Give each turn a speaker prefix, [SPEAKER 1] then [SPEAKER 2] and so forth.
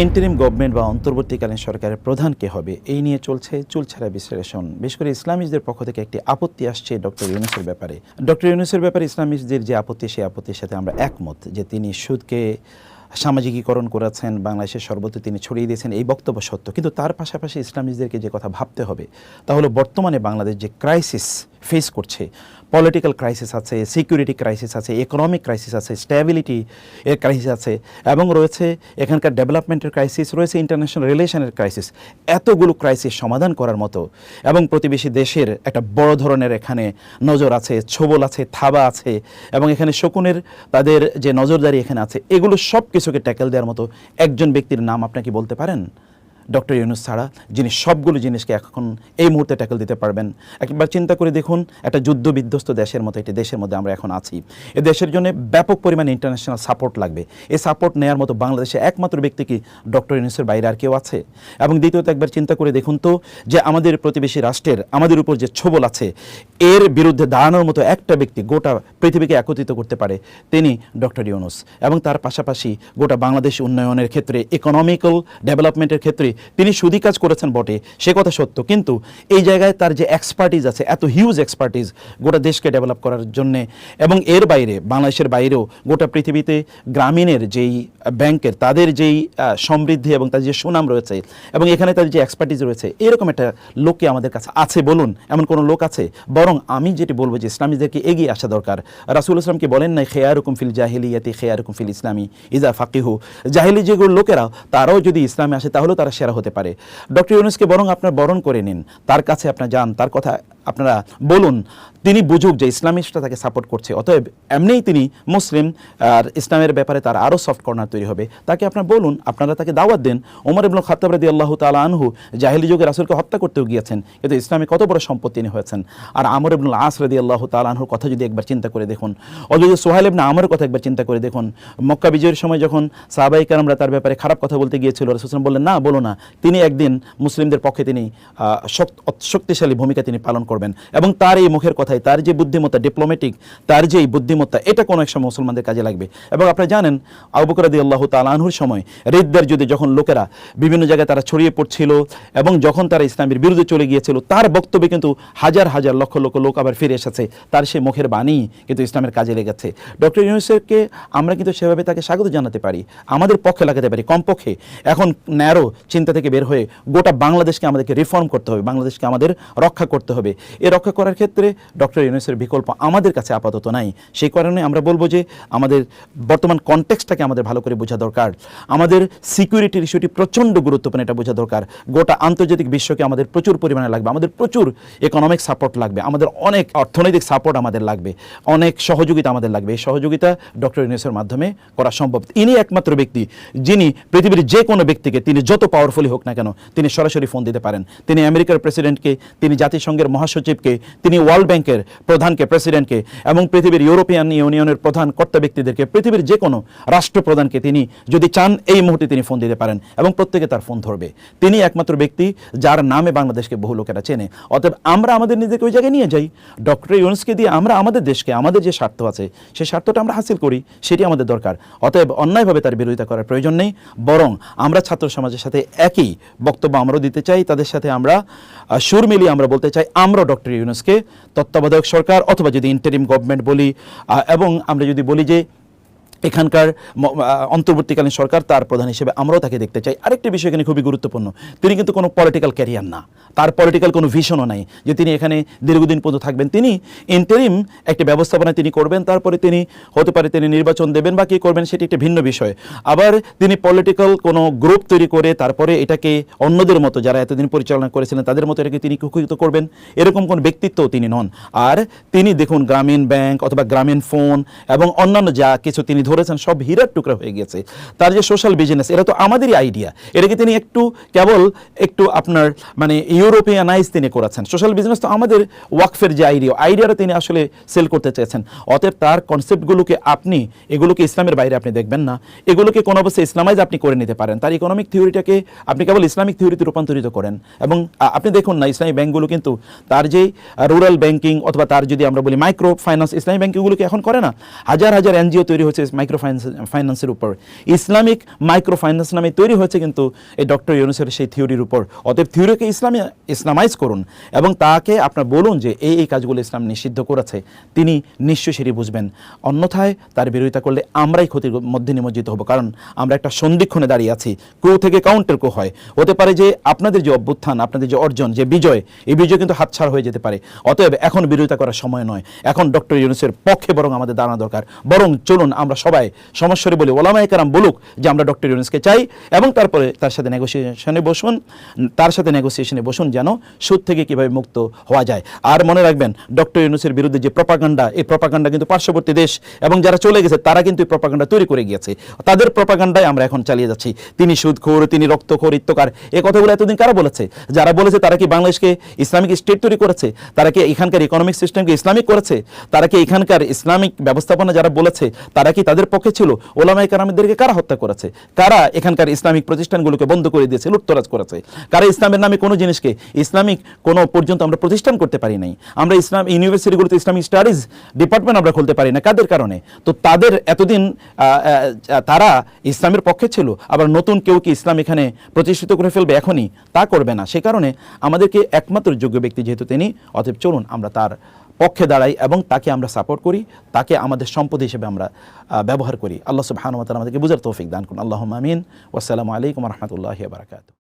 [SPEAKER 1] Interim government বা অন্তর্বর্তীকালীন সরকারের প্রধান কে হবে? এই নিয়ে চলছে চুলছাড়া বিশ্লেষণ। বিশেষ করে ইসলামিস্টদের পক্ষ থেকে একটি আপত্তি আসছে ডক্টর ইউনুসের ব্যাপারে। ডক্টর ইউনুসের ব্যাপারে ইসলামিস্টদের যে আপত্তি, সেই আপত্তির সাথে আমরা একমত যে তিনি সুদকে সামাজিকীকরণ করেছেন, বাংলাদেশের সর্বত্র তিনি ছড়িয়ে দিয়েছেন, এই বক্তব্য সত্য। কিন্তু তার পাশাপাশি ইসলামিস্টদেরকে যে কথা ভাবতে হবে, তা হলো বর্তমানে বাংলাদেশ যে ক্রাইসিস ফেস করছে। পলিটিক্যাল ক্রাইসিস আছে সিকিউরিটি ক্রাইসিস আছে ইকোনমিক ক্রাইসিস আছে স্ট্যাবিলিটি এর ক্রাইসিস আছে এবং রয়েছে এখানকার ডেভেলপমেন্টের ক্রাইসিস রয়েছে ইন্টারন্যাশনাল রিলেশনের ক্রাইসিস এতগুলো ক্রাইসিস সমাধান করার মতো এবং প্রতিবেশী দেশের একটা বড় ধরনের এখানে নজর আছে, ছবল আছে, থাবা আছে এবং এখানে শকুনের তাদের যে নজরদারি এখানে আছে, এগুলো সব কিছুকে ট্যাকেল দেওয়ার মতো একজন ব্যক্তির নাম আপনাকে বলতে পারেন? ডক্টর ইউনুস ছাড়া, যিনি সবগুলো জিনিসকে এখন এই মুহূর্তে ট্যাকেল দিতে পারবেন। একবার চিন্তা করে দেখুন, একটা যুদ্ধ বিধ্বস্ত দেশের মতো একটি দেশের মধ্যে আমরা এখন আছি। এ দেশের জন্য ব্যাপক পরিমাণে ইন্টারন্যাশনাল সাপোর্ট লাগবে। এই সাপোর্ট নেওয়ার মতো বাংলাদেশে একমাত্র ব্যক্তি কি ডক্টর ইউনুসের বাইরে আর কেউ আছে? এবং দ্বিতীয়ত একবার চিন্তা করে দেখুন তো, যে আমাদের প্রতিবেশী রাষ্ট্রের, আমাদের উপর যে ছবল আছে, এর বিরুদ্ধে দাঁড়ানোর মতো একটা ব্যক্তি গোটা পৃথিবীকে একত্রিত করতে পারে, তিনি ডক্টর ইউনুস। এবং তার পাশাপাশি গোটা বাংলাদেশ উন্নয়নের ক্ষেত্রে ইকোনমিক্যাল ডেভেলপমেন্টের ক্ষেত্রে তিনি সুদী কাজ করেছেন বটে, সে কথা সত্য। কিন্তু এই জায়গায় তার যে এক্সপার্টিজ আছে, এত হিউজ এক্সপার্টিজ গোটা দেশকে ডেভেলপ করার জন্যে এবং এর বাইরে, বাংলাদেশের বাইরেও গোটা পৃথিবীতে গ্রামীণের যেই ব্যাংকের তাদের যেই সমৃদ্ধি এবং তাদের যে সুনাম রয়েছে এবং এখানে তাদের যে এক্সপার্টিজ রয়েছে, এরকম একটা লোককে আমাদের কাছে আছে বলুন, এমন কোনো লোক আছে? বরং আমি যেটি বলব যে ইসলামীদেরকে এগিয়ে আসা দরকার। রাসুল ইসলামকে বলেন নাই, খেয়ারুকুম ফিল জাহিলিয়াতি, খেয়ারুকুম ফিল ইসলামী ইজা ফাকিহু জাহিলি যেগুলো লোকেরা, তারাও যদি ইসলামে আসে, তাহলেও তারা সেরা হতে পারে। ডক্টর ইউনুসকে বরং আপনার বরণ করে নিন। তার কাছে আপনার যান, তার কথা আপনারা বলুন, তিনি বুঝুক যে ইসলামিস্টরা তাকে সাপোর্ট করছে। অতএব এমনিই তিনি মুসলিম, আর ইসলামের ব্যাপারে তার আরও সফট কর্নার তৈরি হবে। তাকে আপনার বলুন, আপনারা তাকে দাওয়াত দেন। ওমর ইবনুল খাত্তাব রাদি আল্লাহ তালা আনহু জাহিলি যুগে রাসুলকে হত্যা করতেও গিয়েছেন, কিন্তু ইসলামে কত বড় সম্পদ তিনি হয়েছেন। আর আমর ইবনুল আস রাদি আল্লাহ তালা আনহুর কথা যদি একবার চিন্তা করে দেখুন অথচ সোহাইল ইবনা আমরের কথা একবার চিন্তা করে দেখুন, মক্কা বিজয়ের সময় যখন সাহাবাই কারামরা তার ব্যাপারে খারাপ কথা বলতে গিয়েছিল রসুলাম বললেন, না, বলো না। তিনি একদিন মুসলিমদের পক্ষে তিনি শক্তিশালী ভূমিকা তিনি পালন করবেন। এবং তার এই মুখের কথায় তার যে বুদ্ধিমত্তা ডিপ্লোম্যাটিক তার যে এই বুদ্ধিমত্তা, এটা কোনো এক সময় মুসলমানদের কাজে লাগবে। এবং আপনারা জানেন আবুকরাদি আল্লাহ তালাহুর সময় রিদ্দার যুদ্ধে যখন লোকেরা বিভিন্ন জায়গায় তারা ছড়িয়ে পড়ছিল এবং যখন তারা ইসলামের বিরুদ্ধে চলে গিয়েছিল, তার বক্তব্যে কিন্তু হাজার হাজার লক্ষ লক্ষ লোক আবার ফিরে এসেছে। তার সেই মুখের বাণী কিন্তু ইসলামের কাজে লেগেছে। ডক্টর ইউনুসেরকে আমরা কিন্তু সেভাবে তাকে স্বাগত জানাতে পারি, আমাদের পক্ষে লাগাতে পারি। কমপক্ষে এখন ন্যারো চিন্তা থেকে বের হয়ে গোটা বাংলাদেশকে আমাদেরকে রিফর্ম করতে হবে, বাংলাদেশকে আমাদের রক্ষা করতে হবে। এ রক্ষা করার ক্ষেত্রে ডক্টর ইউনুসের বিকল্প আমাদের কাছে আপাতত নাই। সেই কারণে আমরা বলব যে আমাদের বর্তমান কনটেক্সটটাকে আমাদের ভালো করে বোঝা দরকার। আমাদের সিকিউরিটির ইস্যুটি প্রচণ্ড গুরুত্বপূর্ণ এটা বোঝা দরকার। গোটা আন্তর্জাতিক বিশ্বকে আমাদের প্রচুর পরিমাণে লাগবে, আমাদের প্রচুর ইকোনমিক সাপোর্ট লাগবে, আমাদের অনেক অর্থনৈতিক সাপোর্ট আমাদের লাগবে, অনেক সহযোগিতা আমাদের লাগবে। এই সহযোগিতা ডক্টর ইউনুসের মাধ্যমে করা সম্ভব। ইনি একমাত্র ব্যক্তি যিনি পৃথিবীর যে কোনো ব্যক্তিকে, তিনি যত পাওয়ারফুলি হোক না কেন, তিনি সরাসরি ফোন দিতে পারেন। তিনি আমেরিকার প্রেসিডেন্টকে তিনি জাতিসংঘের মহাসচিবকে তিনি ওয়ার্ল্ড ব্যাংকের প্রধানকে, প্রেসিডেন্টকে এবং পৃথিবীর ইউরোপিয়ান ইউনিয়নের প্রধান কর্তা ব্যক্তিদেরকে, পৃথিবীর যে কোনো রাষ্ট্রপ্রধানকে তিনি যদি চান, এই মুহূর্তে তিনি ফোন দিতে পারেন এবং প্রত্যেকে তার ফোন ধরবে। তিনি একমাত্র ব্যক্তি যার নামে বাংলাদেশকে বহু লোকেরা চেনে। অতএব আমরা আমাদের নিজেকে ওই জায়গায় নিয়ে যাই। ডক্টর ইউনুসকে দিয়ে আমরা আমাদের দেশকে, আমাদের যে স্বার্থ আছে, সেই স্বার্থটা আমরা হাসিল করি, সেটি আমাদের দরকার। অতএব অন্যায়ভাবে তার বিরোধিতা করার প্রয়োজন নেই, বরং আমরা ছাত্র সমাজের সাথে একই বক্তব্য আমরাও দিতে চাই, তাদের সাথে আমরা সুর মিলিয়ে আমরা বলতে চাই আমরা ডক্টর ইউনুসকে তত্ত্বাবধায়ক সরকার অথবা যদি ইন্টারিম গভর্নমেন্ট বলি এবং আমরা যদি বলি যে এখানকার অন্তর্বর্তীকালীন সরকার তার প্রধান হিসেবে আমরাও তাকে দেখতে চাই। আরেকটি বিষয় এখানে খুবই গুরুত্বপূর্ণ, তিনি কিন্তু কোনো পলিটিক্যাল ক্যারিয়ার না। তার পলিটিক্যাল কোনো ভিশনও নাই যে তিনি এখানে দীর্ঘদিন পর্যন্ত থাকবেন। তিনি ইন্টারিম একটি ব্যবস্থাপনা তিনি করবেন, তারপরে তিনি হতে পারে তিনি নির্বাচন দেবেন বা কী করবেন সেটি একটি ভিন্ন বিষয়। আবার তিনি পলিটিক্যাল কোনো গ্রুপ তৈরি করে তারপরে এটাকে অন্যদের মতো যারা এতদিন পরিচালনা করেছিলেন তাদের মতো এটাকে তিনি কুকুরিত করবেন। এরকম কোন ব্যক্তিত্বও তিনি নন। আর তিনি দেখুন গ্রামীণ ব্যাংক অথবা গ্রামীণ ফোন এবং অন্যান্য যা কিছু তিনি ধরেছেন, সব হীরার টুকরা হয়ে গেছে তার যে সোশ্যাল বিজনেস এটা তো আমাদেরই আইডিয়া এটাকে তিনি একটু কেবল একটু আপনার মানে ইউরোপিয়ানাইজ তিনি করেছেন। সোশ্যাল বিজনেস তো আমাদের ওয়াকফের যে আইডিয়া আইডিয়াটা তিনি আসলে সেল করতে চেয়েছেন। অতএব তার কনসেপ্টগুলোকে আপনি, এগুলোকে ইসলামের বাইরে আপনি দেখবেন না। এগুলোকে কোনো অবস্থায় ইসলামাইজ আপনি করে নিতে পারেন। তার ইকোনমিক থিওরিটাকে আপনি কেবল ইসলামিক থিওরিতে রূপান্তরিত করেন। এবং আপনি দেখুন না, ইসলামী ব্যাংকগুলো কিন্তু তার যে রুরাল ব্যাংকিং অথবা তার যদি আমরা বলি মাইক্রো ফাইন্যান্স ইসলামী ব্যাংকগুলোকে এখন করে না। হাজার হাজার এনজিও তৈরি হচ্ছে মাইক্রো ফাইন্যান্সের উপর। ইসলামিক মাইক্রো ফাইন্যান্স নামে তৈরি হয়েছে কিন্তু এই ডক্টর ইউনুসের সেই থিওরির উপর। অতএব থিওরিকে ইসলামী, ইসলামাইজ করুন এবং তাকে আপনার বলুন যে এই এই কাজগুলো ইসলাম নিষিদ্ধ করেছে। তিনি নিশ্চয়ই সেটি বুঝবেন। অন্যথায় তার বিরোধিতা করলে আমরাই ক্ষতির মধ্যে নিমজ্জিত হব। কারণ আমরা একটা সন্ধিক্ষণে দাঁড়িয়ে আছি। ক্রু থেকে কাউন্টার ক্রু হয়। হতে পারে যে আপনাদের যে অভ্যুত্থান, আপনাদের যে অর্জন, যে বিজয়, এই বিজয় কিন্তু হাতছাড় হয়ে যেতে পারে। অতএব এখন বিরোধিতা করার সময় নয়। এখন ডক্টর ইউনুসের পক্ষে বরং আমাদের দাঁড়ানো দরকার। বরং চলুন আমরা সবাই সমস্যারে বলি ওলামায় কারাম বলুক যে আমরা ডক্টর ইউনুসকে চাই এবং তারপরে তার সাথে নেগোসিয়েশনে বসুন, তার সাথে নেগোসিয়েশনে বসুন যেন সুদ থেকে কীভাবে মুক্ত হওয়া যায়। আর মনে রাখবেন, ডক্টর ইউনুসের বিরুদ্ধে যে প্রপাগান্ডা এই প্রপাগান্ডা কিন্তু পার্শ্ববর্তী দেশ এবং যারা চলে গেছে, তারা কিন্তু এই প্রপাগান্ডা তৈরি করে গিয়েছে। তাদের প্রপাগান্ডায় আমরা এখন চালিয়ে যাচ্ছি। তিনি সুদখোর, তিনি রক্তখোর ইত্যকার এই কথাগুলো এতদিন কারা বলেছে? যারা বলেছে তারা কি বাংলাদেশকে ইসলামিক স্টেট তৈরি করেছে? তারা কি এখানকার ইকোনমিক সিস্টেমকে ইসলামিক করেছে? তারা কি এখানকার ইসলামিক ব্যবস্থাপনা যারা বলেছে, তারা কি তাদের পক্ষে ছিল। ওলামাই কারামদেরকে কারা হত্যা করেছে? কারা এখানকার ইসলামিক প্রতিষ্ঠানগুলোকে বন্ধ করে দিয়েছে, লুটতরাজ করেছে? কারা ইসলামের নামে কোনো জিনিসকে, ইসলামিক কোনো পর্যন্ত আমরা প্রতিষ্ঠান করতে পারি নাই? আমরা ইসলাম, ইউনিভার্সিটিগুলোতে ইসলামিক স্টাডিজ ডিপার্টমেন্ট আমরা খুলতে পারি না। কাদের কারণে? তো তাদের এতদিন তারা ইসলামের পক্ষে ছিল, আবার নতুন কেউ কি ইসলাম এখানে প্রতিষ্ঠিত করে ফেলবে এখনই? তা করবে না। সে কারণে আমাদেরকে একমাত্র যোগ্য ব্যক্তি যেহেতু তিনি, অতএব চলুন আমরা তার পক্ষে দাঁড়াই এবং তাকে আমরা সাপোর্ট করি, তাকে আমাদের সম্পদ হিসেবে আমরা ব্যবহার করি। আল্লাহ তাআলা আমাদেরকে বুঝার তৌফিক দান করুন। আল্লাহ আমিন। ওসালামু আলাইকুম রহমতুল্লাহ বারাকাতু